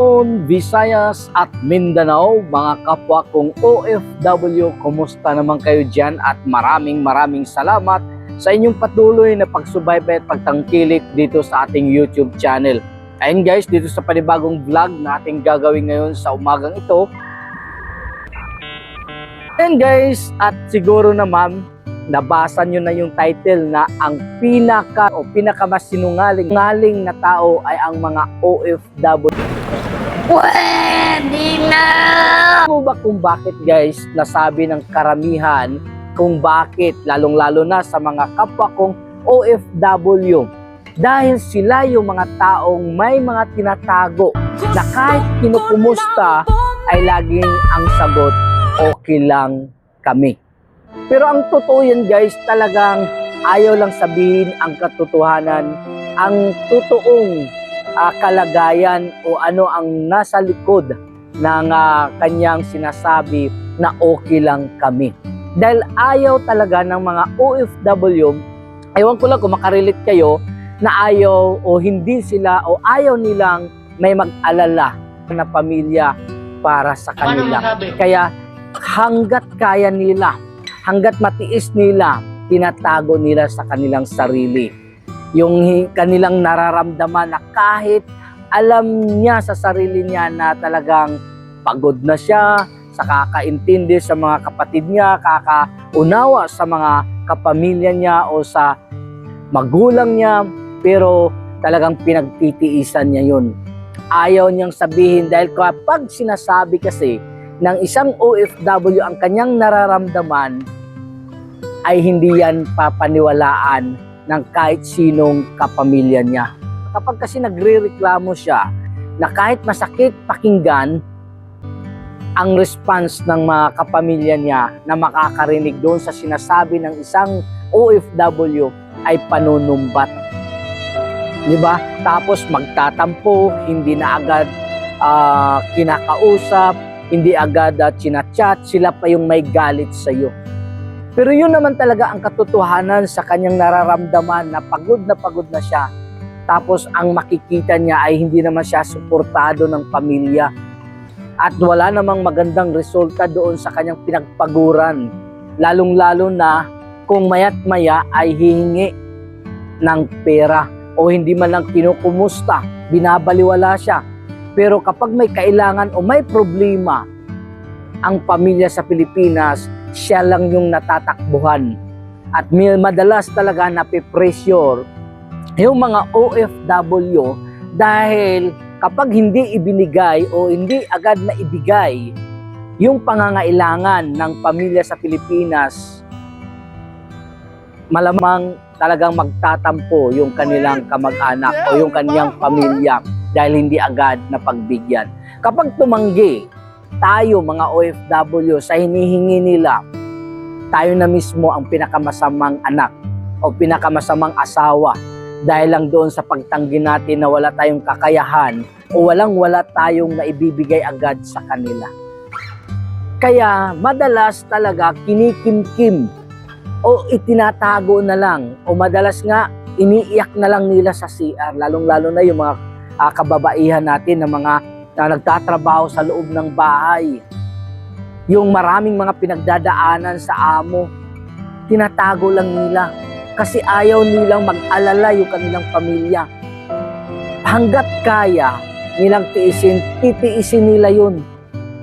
Luzon, Visayas at Mindanao, mga kapwa kong OFW, kumusta naman kayo dyan at maraming maraming salamat sa inyong patuloy na pagsubaybay at pagtangkilik dito sa ating YouTube channel. Ayun guys, dito sa panibagong vlog na ating gagawin ngayon sa umagang ito. Ayun guys, at siguro naman, nabasa nyo na yung title na ang pinaka o pinakamasinungaling ngaling na tao ay ang mga OFW. Pwede na! Mo ba kung bakit guys nasabi ng karamihan kung bakit lalong-lalo na sa mga kapwa kong OFW dahil sila yung mga taong may mga tinatago na kahit kinukumusta ay laging ang sagot okay lang kami. Pero ang totoo yan guys talagang ayaw lang sabihin ang katotohanan ang totoong ah, kalagayan o ano ang nasa likod ng ah, kanyang sinasabi na okay lang kami. Dahil ayaw talaga ng mga OFW, ewan ko lang kung makarelate kayo, na ayaw o hindi sila o ayaw nilang may mag-alala na pamilya para sa kanila. Kaya hanggat kaya nila, hanggat matiis nila, tinatago nila sa kanilang sarili. Yung kanilang nararamdaman na kahit alam niya sa sarili niya na talagang pagod na siya, sa kakaintindi sa mga kapatid niya, kakaunawa sa mga kapamilya niya o sa magulang niya, pero talagang pinagtitiisan niya yun. Ayaw niyang sabihin dahil kapag sinasabi kasi ng isang OFW ang kanyang nararamdaman, ay hindi yan papaniwalaan ng kahit sinong kapamilya niya. Kapag kasi nagre-reklamo siya na kahit masakit pakinggan, ang response ng mga kapamilya niya na makakarinig doon sa sinasabi ng isang OFW ay panunumbat. Di ba? Tapos magtatampo, hindi na agad ah, kinakausap, hindi agad uh, chinachat, sila pa yung may galit sa iyo. Pero yun naman talaga ang katotohanan sa kanyang nararamdaman na pagod na pagod na siya. Tapos ang makikita niya ay hindi naman siya suportado ng pamilya. At wala namang magandang resulta doon sa kanyang pinagpaguran. Lalong-lalo na kung mayat maya ay hihingi ng pera o hindi man lang kinukumusta, binabaliwala siya. Pero kapag may kailangan o may problema, ang pamilya sa Pilipinas, siya lang yung natatakbuhan. At may madalas talaga napipressure yung mga OFW dahil kapag hindi ibinigay o hindi agad na ibigay yung pangangailangan ng pamilya sa Pilipinas, malamang talagang magtatampo yung kanilang kamag-anak o yung kanyang pamilya dahil hindi agad na pagbigyan. Kapag tumanggi tayo mga OFW sa hinihingi nila, tayo na mismo ang pinakamasamang anak o pinakamasamang asawa dahil lang doon sa pagtanggi natin na wala tayong kakayahan o walang wala tayong naibibigay agad sa kanila. Kaya madalas talaga kinikimkim o itinatago na lang o madalas nga iniiyak na lang nila sa CR lalong-lalo na yung mga ah, kababaihan natin na mga na nagtatrabaho sa loob ng bahay. Yung maraming mga pinagdadaanan sa amo, tinatago lang nila kasi ayaw nilang mag-alala yung kanilang pamilya. Hanggat kaya nilang tiisin, titiisin nila yun.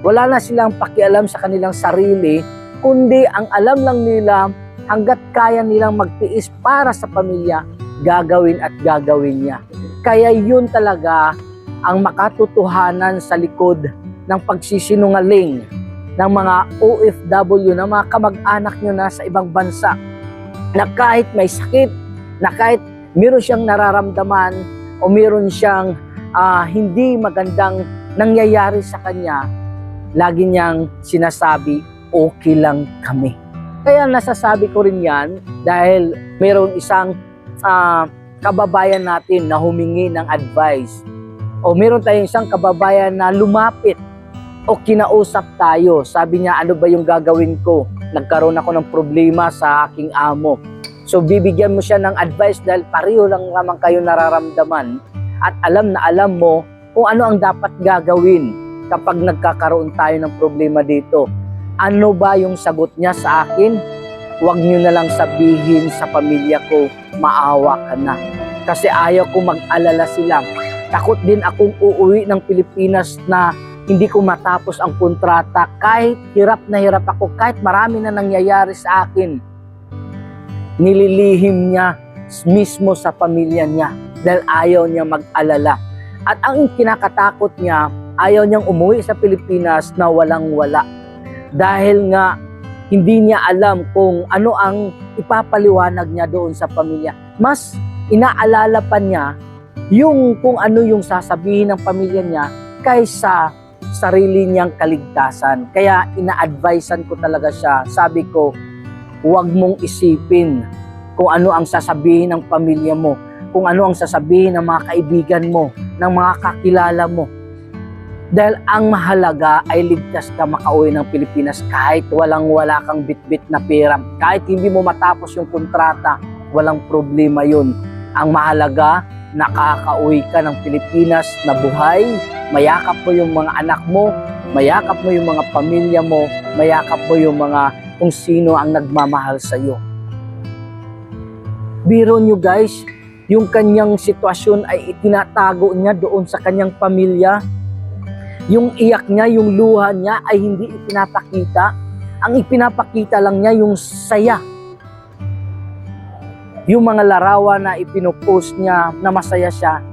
Wala na silang pakialam sa kanilang sarili, kundi ang alam lang nila hanggat kaya nilang magtiis para sa pamilya, gagawin at gagawin niya. Kaya yun talaga ang makatotohanan sa likod ng pagsisinungaling ng mga OFW, ng mga kamag-anak nyo na sa ibang bansa na kahit may sakit, na kahit meron siyang nararamdaman o meron siyang ah, hindi magandang nangyayari sa kanya, lagi niyang sinasabi, okay lang kami. Kaya nasasabi ko rin yan dahil mayroong isang ah, kababayan natin na humingi ng advice o meron tayong isang kababayan na lumapit o kinausap tayo. Sabi niya, ano ba yung gagawin ko? Nagkaroon ako ng problema sa aking amo. So bibigyan mo siya ng advice dahil pareho lang naman kayo nararamdaman at alam na alam mo kung ano ang dapat gagawin kapag nagkakaroon tayo ng problema dito. Ano ba yung sagot niya sa akin? Huwag niyo na lang sabihin sa pamilya ko, maawa ka na. Kasi ayaw ko mag-alala sila. Takot din akong uuwi ng Pilipinas na hindi ko matapos ang kontrata kahit hirap na hirap ako, kahit marami na nangyayari sa akin. Nililihim niya mismo sa pamilya niya dahil ayaw niya mag-alala. At ang kinakatakot niya, ayaw niyang umuwi sa Pilipinas na walang-wala. Dahil nga hindi niya alam kung ano ang ipapaliwanag niya doon sa pamilya. Mas inaalala pa niya yung kung ano yung sasabihin ng pamilya niya kaysa sarili niyang kaligtasan. Kaya ina-advisean ko talaga siya. Sabi ko, huwag mong isipin kung ano ang sasabihin ng pamilya mo, kung ano ang sasabihin ng mga kaibigan mo, ng mga kakilala mo. Dahil ang mahalaga ay ligtas ka makauwi ng Pilipinas kahit walang wala kang bitbit na pera. Kahit hindi mo matapos yung kontrata, walang problema yun. Ang mahalaga, nakakauwi ka ng Pilipinas na buhay, mayakap mo yung mga anak mo, mayakap mo yung mga pamilya mo, mayakap mo yung mga kung sino ang nagmamahal sa iyo. Biro nyo guys, yung kanyang sitwasyon ay itinatago niya doon sa kanyang pamilya. Yung iyak niya, yung luha niya ay hindi ipinapakita. Ang ipinapakita lang niya yung saya. Yung mga larawan na ipinupost niya na masaya siya,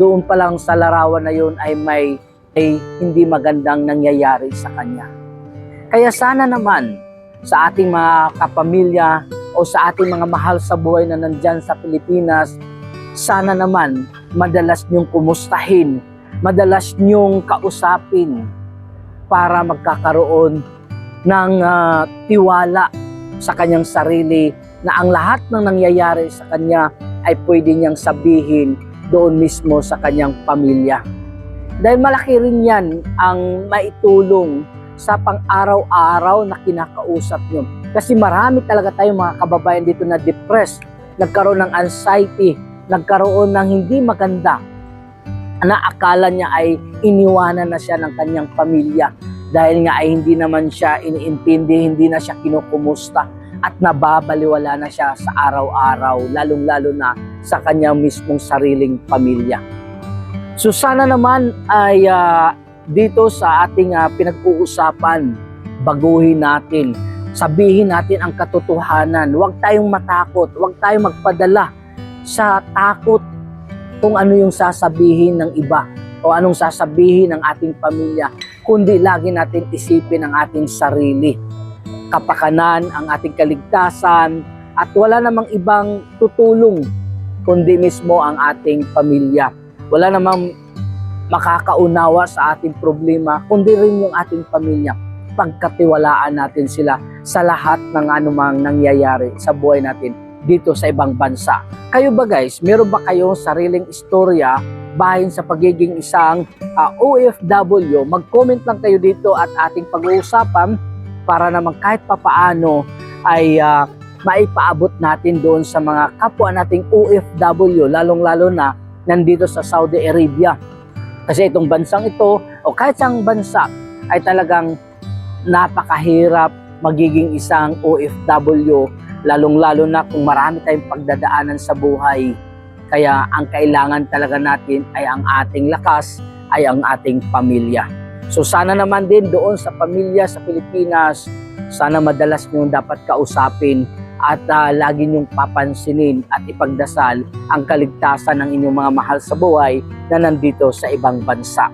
doon pa lang sa larawan na yun ay may ay hindi magandang nangyayari sa kanya. Kaya sana naman sa ating mga kapamilya o sa ating mga mahal sa buhay na nandyan sa Pilipinas, sana naman madalas niyong kumustahin, madalas niyong kausapin para magkakaroon ng ah, tiwala sa kanyang sarili na ang lahat ng nangyayari sa kanya ay pwede niyang sabihin doon mismo sa kanyang pamilya. Dahil malaki rin yan ang maitulong sa pang-araw-araw na kinakausap nyo. Kasi marami talaga tayong mga kababayan dito na depressed, nagkaroon ng anxiety, nagkaroon ng hindi maganda na akala niya ay iniwanan na siya ng kanyang pamilya dahil nga ay hindi naman siya iniintindi, hindi na siya kinukumusta at nababaliwala na siya sa araw-araw, lalong-lalo na sa kanyang mismong sariling pamilya. So sana naman ay ah, dito sa ating ah, pinag-uusapan, baguhin natin, sabihin natin ang katotohanan. Huwag tayong matakot, huwag tayong magpadala sa takot kung ano yung sasabihin ng iba o anong sasabihin ng ating pamilya, kundi lagi natin isipin ang ating sarili. Kapakanan, ang ating kaligtasan, at wala namang ibang tutulong kundi mismo ang ating pamilya. Wala namang makakaunawa sa ating problema, kundi rin yung ating pamilya. Pagkatiwalaan natin sila sa lahat ng anumang nangyayari sa buhay natin dito sa ibang bansa. Kayo ba guys, meron ba kayong sariling istorya bahin sa pagiging isang ah, OFW? Mag-comment lang kayo dito at ating pag-uusapan para naman kahit papaano ay ah, maipaabot natin doon sa mga kapwa nating OFW, lalong-lalo na nandito sa Saudi Arabia. Kasi itong bansang ito, o kahit sang bansa, ay talagang napakahirap magiging isang OFW, lalong-lalo na kung marami tayong pagdadaanan sa buhay. Kaya ang kailangan talaga natin ay ang ating lakas, ay ang ating pamilya. So sana naman din doon sa pamilya sa Pilipinas, sana madalas nyo dapat kausapin at ah, lagi nyong papansinin at ipagdasal ang kaligtasan ng inyong mga mahal sa buhay na nandito sa ibang bansa.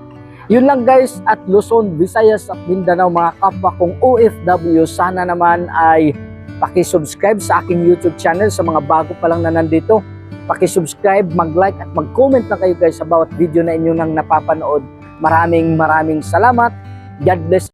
Yun lang guys at Luzon, Visayas at Mindanao mga kapwa kong OFW sana naman ay pakisubscribe sa aking YouTube channel sa mga bago pa lang na nandito. Pakisubscribe, mag-like at mag-comment na kayo guys sa bawat video na inyo nang napapanood. Maraming maraming salamat. God bless